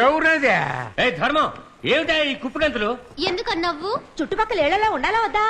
ఎవరదే? ఏ ధర్మం. ఏమిటా ఈ కుప్పగంతులు? ఎందుకు నవ్వు చుట్టుపక్కల ఏళ్ళలో ఉండాలా వద్దా?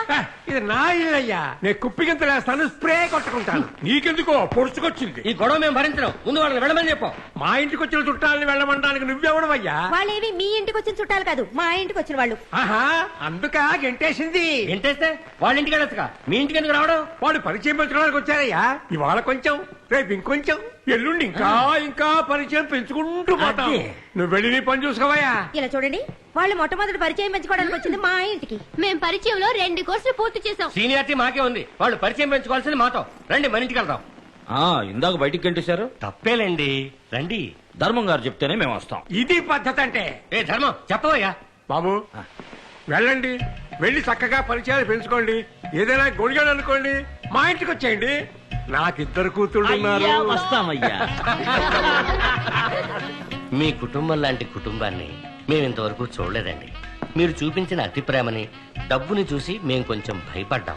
ఇది నా ఇల్లయ్యా. నేను కుప్పిగింత వేస్తాను స్ప్రే కొట్టుకుంటాను. నీకెందుకో? పొడుచుకొచ్చింది. ఈ గొడవ మేము భరించడం ముందు వాళ్ళని వెళ్ళమని చెప్పాం. మా ఇంటికి వచ్చిన చుట్టాలని వెళ్ళమనడానికి నువ్వెవడవయ్యా? వాళ్ళేవి మీ ఇంటికి వచ్చిన చుట్టాలు కాదు మా ఇంటికి వచ్చిన వాళ్ళు. ఆహా అందుక గెంటేసింది. ఏంటేస్తే వాళ్ళ ఇంటికి వెళ్ళొచ్చుగా. మీ ఇంటికి ఎందుకు రావడం? వాడు పరిచయం పెంచుకోవడానికి వచ్చారయ్యా. ఇవాళ కొంచెం రేపు ఇంకొంచెం ఎల్లుండి ఇంకా ఇంకా పరిచయం పెంచుకుంటూ పోతాం. అదే. నువ్వు వెళ్ళి నీ పని చూసుకోవయ్యా. ఇలా చూడండి వాళ్ళు మొట్టమొదటి పరిచయం పెంచుకోవడానికి వచ్చింది మా ఇంటికి. మేం పరిచయంలో రెండు కోర్సులు పూర్తి చేసాం సీనియారిటీ మాకే ఉంది. వాళ్ళు పరిచయం పెంచుకోవాల్సింది మాతో. రండి మన ఇంటికి వెళ్దాం. ఆ ఇందాక బయటికి గంటేశారు తప్పేలేండి. రండి. ధర్మం గారు చెప్తేనే మేము వస్తాం. ఇది పద్ధతి అంటే. ఏ ధర్మం చెప్పవయ్యా. బాబు వెళ్ళండి. వెళ్ళి చక్కగా పరిచయాలు పెంచుకోండి. ఏదైనా గొడిగాడు అనుకోండి. మా ఇంటికి వచ్చేయండి. నాకిద్దరు కూతుళ్ళు ఉన్నారు అయ్యా, వస్తామయ్యా. మీ కుటుంబం లాంటి కుటుంబాన్ని మేము ఇంతవరకు చూడలేదండి. మీరు చూపించిన అతి ప్రేమని డబ్బుని చూసి మేము కొంచెం భయపడ్డాం.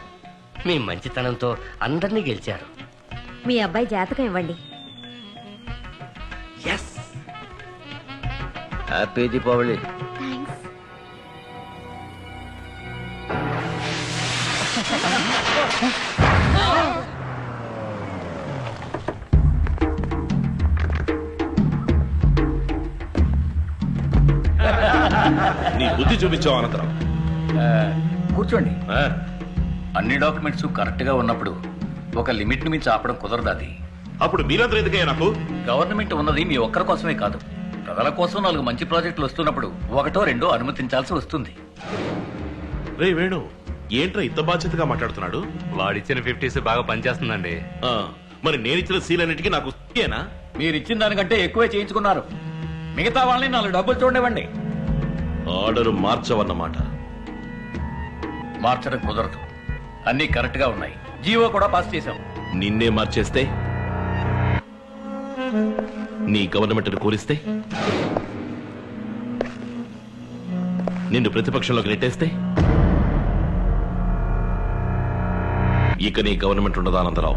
మీ మంచితనంతో అందరినీ గెలిచారు. మీ అబ్బాయి జాతకం ఇవ్వండి. హ్యాపీ దీపావళి నీ బుద్ధి చూపించావు అనంతరం. కూర్చోండి. ఆ, అన్ని డాక్యుమెంట్స్ కరెక్ట్గా ఉన్నప్పుడు ఒక లిమిట్ని మించి ఆపడం కుదరదు అది. అప్పుడు మీరందరూ ఎందుకయ్యా నాకు? గవర్నమెంట్ ఉన్నది మీ ఒక్కరి కోసమే కాదు. ప్రజల కోసం నాలుగు మంచి ప్రాజెక్టులు వస్తున్నప్పుడు ఒకటో రెండో అనుమతించాల్సి వస్తుంది. రే వేణు ఏంట్రా ఇంత బాధ్యతగా మాట్లాడుతున్నాడు? వాడిచ్చిన ఫిఫ్టీస్ బాగా పనిచేస్తుందండి. ఆ, మరి నేనిచ్చిన సీలన్నిటికీ నాకు ఏనా? మీరు ఇచ్చిన దానికంటే ఎక్కువే చేయించుకున్నారు. మిగతా వాళ్ళని నాలుగు డబ్బులు చూడనివ్వండి. ఆర్డర్ మార్చవన్నమాట. మార్చడం కుదరదు. అన్ని కరెక్ట్గా ఉన్నాయి. జీవో కూడా పాస్ చేశాం. నిన్నే మార్చేస్తే నీ గవర్నమెంట్ కూలిస్తే నిన్ను ప్రతిపక్షంలోకి నెట్టేస్తే ఇక నీ గవర్నమెంట్ ఉండదా అనంతరావు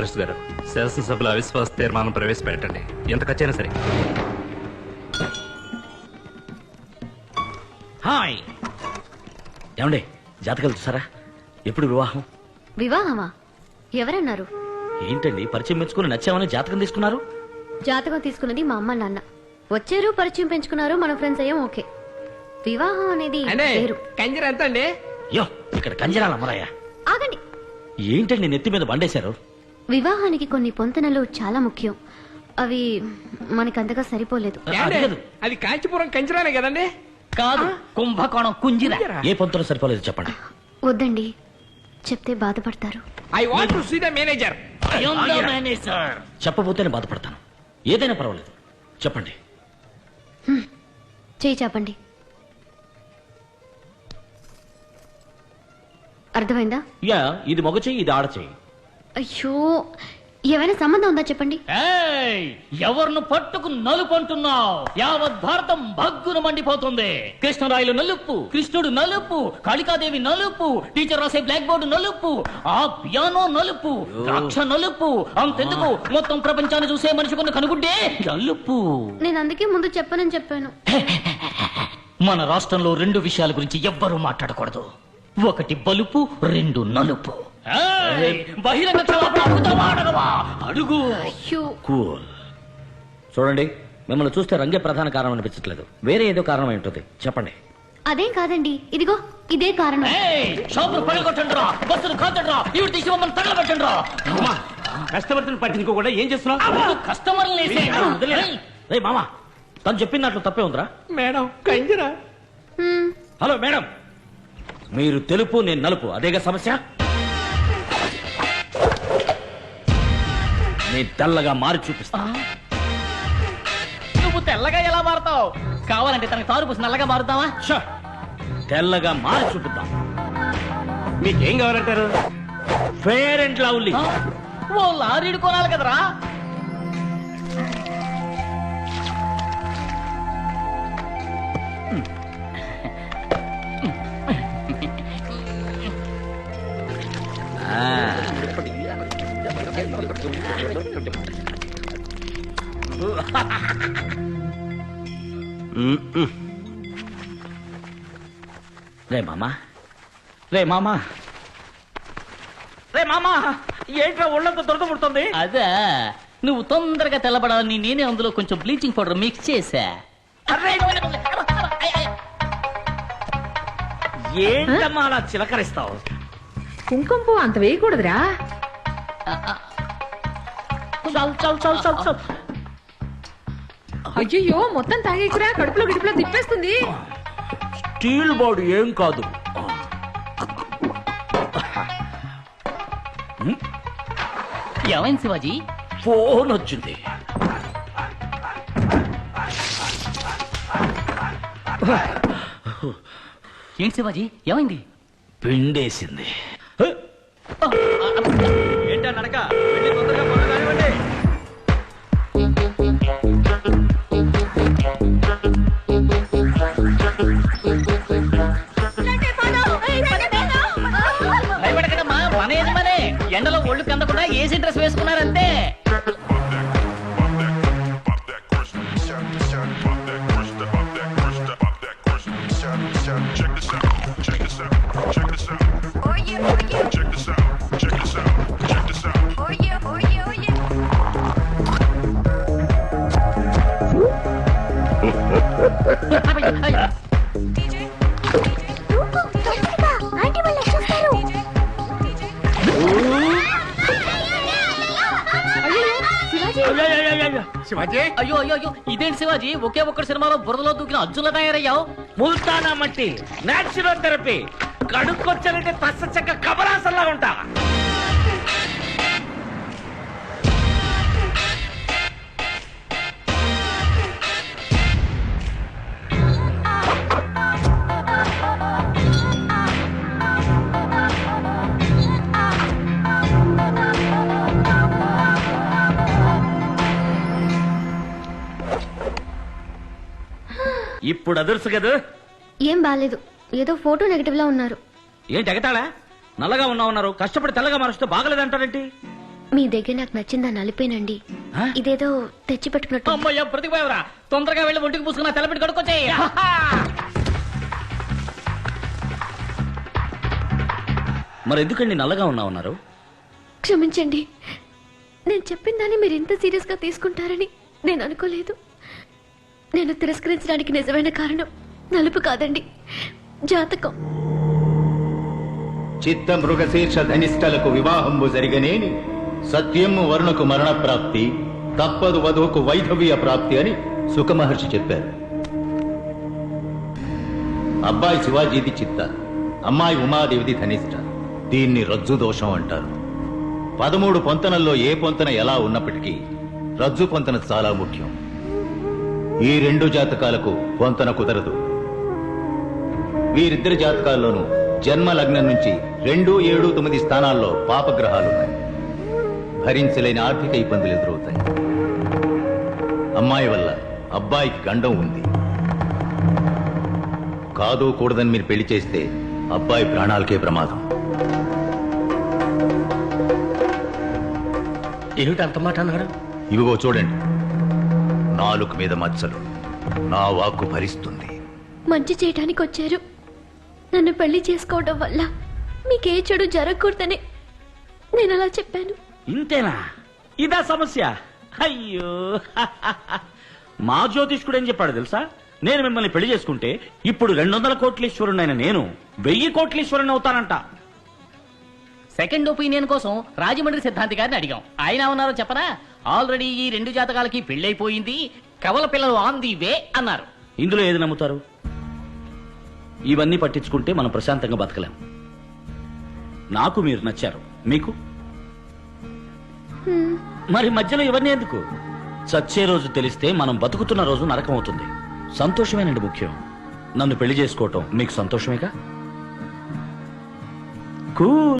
ఎమరెస్ట్ గారు శాసనసభలో అవిశ్వాస తీర్మానం ప్రవేశపెట్టండి. ఎంత ఖర్చైనా సరే. హాయ్! ఏమండి జాతకాలు చూసారా? ఎప్పుడు వివాహం? వివాహమా? ఎవరన్నారు? ఏంటండి పరిచయం మెచ్చుకుని నచ్చామని జాతకం తీసుకున్నారు? జాతకం తీసుకున్నది మా అమ్మ నాన్న. వచ్చారు పరిచయం పెంచుకున్నారు మన ఫ్రెండ్స్ అయ్యాం ఓకే. వివాహం అనేది వేరు. కంజర ఎంత అండి యో ఇక్కడ కంజరాల అమరయ్య ఆగండి. ఏంటండి నెత్తి మీద బండేశారు? వివాహానికి కొన్ని పొంతనలు చాలా ముఖ్యం. అవి మనకంతగా సరిపోలేదు. అది కాదు. అది కాంచీపురం కంజరానే కదండి? కాదు. కుంభకోణం కుంజిర. ఏ పొంతలో సరిపోలేదు చెప్పండి. వద్దండి. చెప్తే బాధపడతారు. I want to see the manager చెప్పబోతేనే బాధపడతాను. ఏదైనా పర్వాలేదు. చెప్పండి. చేయి చెప్పండి అర్థమైందా? యా ఇది మగ చెయ్యి ఇది ఆడ చెయ్యి అయ్యో ఏమైనా సంబంధం ఉందా చెప్పండి? ఎవరిను పట్టుకు నలుపు అంటున్నావు? యావత్ భారతం భగ్గును మండిపోతుంది. కృష్ణరాయలు నలుపు కృష్ణుడు నలుపు కాళికాదేవి నలుపు టీచర్ రాసే బ్లాక్ బోర్డు నలుపు ఆ పియానో నలుపు ద్రాక్ష నలుపు అంతెందుకు మొత్తం ప్రపంచాన్ని చూసే మనిషి కొన్ని కనుగుడ్డే నలుపు. నేను అందుకే ముందు చెప్పనని చెప్పాను. మన రాష్ట్రంలో రెండు విషయాల గురించి ఎవ్వరూ మాట్లాడకూడదు. ఒకటి బలుపు రెండు నలుపు. బహిరంగ? అడుగు. కూల్. చూడండి మిమ్మల్ని చూస్తే రంగే ప్రధాన కారణం అనిపించట్లేదు. వేరే ఏదో కారణం ఉంటుంది. చెప్పండి. అదేం కాదండి. ఇదిగో ఇదే కారణం. షాపులు పగలగొట్టండి రా బస్సులు ఇవి తీసి మమ్మల్ని కస్టమర్లను పట్టించుకోకుండా ఏం చేస్తున్నావు? కస్టమర్లు మామా తను చెప్పినట్లు తప్పే ఉందిరా. మేడం కంజరా. Hello madam. మీరు తెలుపు నేను నలుపు. అదేగా సమస్య? నేను తెల్లగా మారి చూపిస్తా. నువ్వు తెల్లగా ఎలా మారుతావు? కావాలంటే తనకి తారు పూసి నల్లగా మారుతావా? తెల్లగా మారి చూపిద్దాం. మీకేం కావాలంటారు? ఫేర్ అండ్ లవ్లీ ఓ లారీడు కొనాలి కదరా. రే మామా. రే మామా. రే మామా ఏంట్రా ఒళ్ళంతా దొరద పుడుతుంది? అదే నువ్వు తొందరగా తెల్లబడాలని నేనే అందులో కొంచెం బ్లీచింగ్ పౌడర్ మిక్స్ చేసా ఏంటమ్మా అలా చిలకరిస్తావు? కుంకుమ పువ్వు అంత వేయకూడదురా. చల్ చల్ చల్ చల్ చల్. అయ్యో మొత్తం తాగేకురా. కడుపులో గిడుపులో తిప్పేస్తుంది. స్టీల్ బాడీ ఏం కాదు. ఏమైంది శివాజీ? ఫోన్ వచ్చింది. ఏంటి శివాజీ? ఏమైంది? పిండేసింది. ఎండలో ఒళ్ళు కందకుండా ఏసీ డ్రెస్ వేసుకున్నారంతే. అయ్యో అయ్యో అయ్యో. ఇదేంటి శివాజీ? ఒకే ఒక్కటి సినిమాలో బురదలో దూకిన అర్జున్ల తయారయ్యావు? ముల్తానా మట్టి నాచురల్ థెరపీ కడుక్కొచ్చానంటే తస్స చెక్క కబరాసల్లా ఉంటా ఇప్పుడు అదుర్సు కదా? ఏం బాలేదు. ఏదో ఫోటో నెగటివ్ లా ఉన్నారు. ఏంటి ఎగతాళా నల్లగా ఉన్నా ఉన్నారు కష్టపడి తెల్లగా మరుస్తూ బాగలేదంటారేంటి? మీ దగ్గర నాకు నచ్చిందా నలిపేనండి ఆ? ఇదేదో తెచ్చి పెట్టుకున్నట్టు. అమ్మయ్య ప్రతిపోయావరా తొందరగా వెళ్ళి ఒంటికి పూసుకున్న తెల్లబిడ్డ కడుక్కొచ్చేయి. మరి ఎందుకండి నల్లగా ఉన్నా ఉన్నారు క్షమించండి. నేను చెప్పిన దాన్ని మీరు ఇంత సీరియస్గా తీసుకుంటారని నేను అనుకోలేదు. నేను తిరస్కరించడానికి నిజమైన కారణం నలుపు కాదండి. జాతకం. చిత్త మృగశీర్ష ధనిష్టలకు వివాహంబు జరిగనేని సత్యము వరుణకు మరణ ప్రాప్తి తప్పదు వధువుకు వైధవ్య ప్రాప్తి అని సుఖమహర్షి చెప్పారు. అబ్బాయి శివాజీది చిత్త అమ్మాయి ఉమాదేవిది ధనిష్ట. దీన్ని రజ్జు దోషం అంటారు. పదమూడు పొంతనల్లో ఏ పొంతన ఎలా ఉన్నప్పటికీ రజ్జు పొంతన చాలా ముఖ్యం. ఈ రెండు జాతకాలకు పొంతన కుదరదు. వీరిద్దరి జాతకాల్లోనూ జన్మ లగ్నం నుంచి రెండు ఏడు తొమ్మిది స్థానాల్లో పాపగ్రహాలున్నాయి. భరించలేని ఆర్థిక ఇబ్బందులు ఎదురవుతాయి. అమ్మాయి వల్ల అబ్బాయికి గండం ఉంది. కాదు కూడదని మీరు పెళ్ళి చేస్తే అబ్బాయి ప్రాణాలకే ప్రమాదం. ఏమిటి అంత మాట అన్నాడు ఇవిగో చూడండి. నాలుగు మీద మచ్చలు. నా వాక్కు భరిస్తుంది. మంచి చేయడానికి వచ్చారు నన్ను పెళ్ళి చేసుకోవడం వల్ల మీకే చెడు జరగకూడదని నేను అలా చెప్పాను. ఇంతేనా? ఇదా సమస్య. అయ్యో. మా జ్యోతిష్కుడు ఏం చెప్పాడు తెలుసా? నేను మిమ్మల్ని పెళ్ళి చేసుకుంటే ఇప్పుడు రెండు వందల కోట్లీశ్వరుడైన నేను వెయ్యి కోట్లీశ్వరుని అవుతానంట సెకండ్ ఒపీనియన్ కోసం రాజమండ్రి సిద్ధాంతి గారిని అడిగాం. ఆయన ఉన్నారో చెప్పనా ఆల్రెడీ ఈ రెండు జాతకాలకి పెళ్ళైపోయింది కవల పిల్లలు ఆన్ ది వే అన్నారు. ఇందులో ఏది నమ్ముతారు? ఇవన్నీ పట్టించుకుంటే మనం ప్రశాంతంగా బతకలేం. నాకు మీరు నచ్చారు. మీకు? మరి మధ్యలో ఇవన్నీ ఎందుకు? చచ్చే రోజు తెలిస్తే మనం బతుకుతున్న రోజు నరకం అవుతుంది. సంతోషమేనండి ముఖ్యం. నన్ను పెళ్ళి చేసుకోవటం మీకు సంతోషమేగా? కూల్.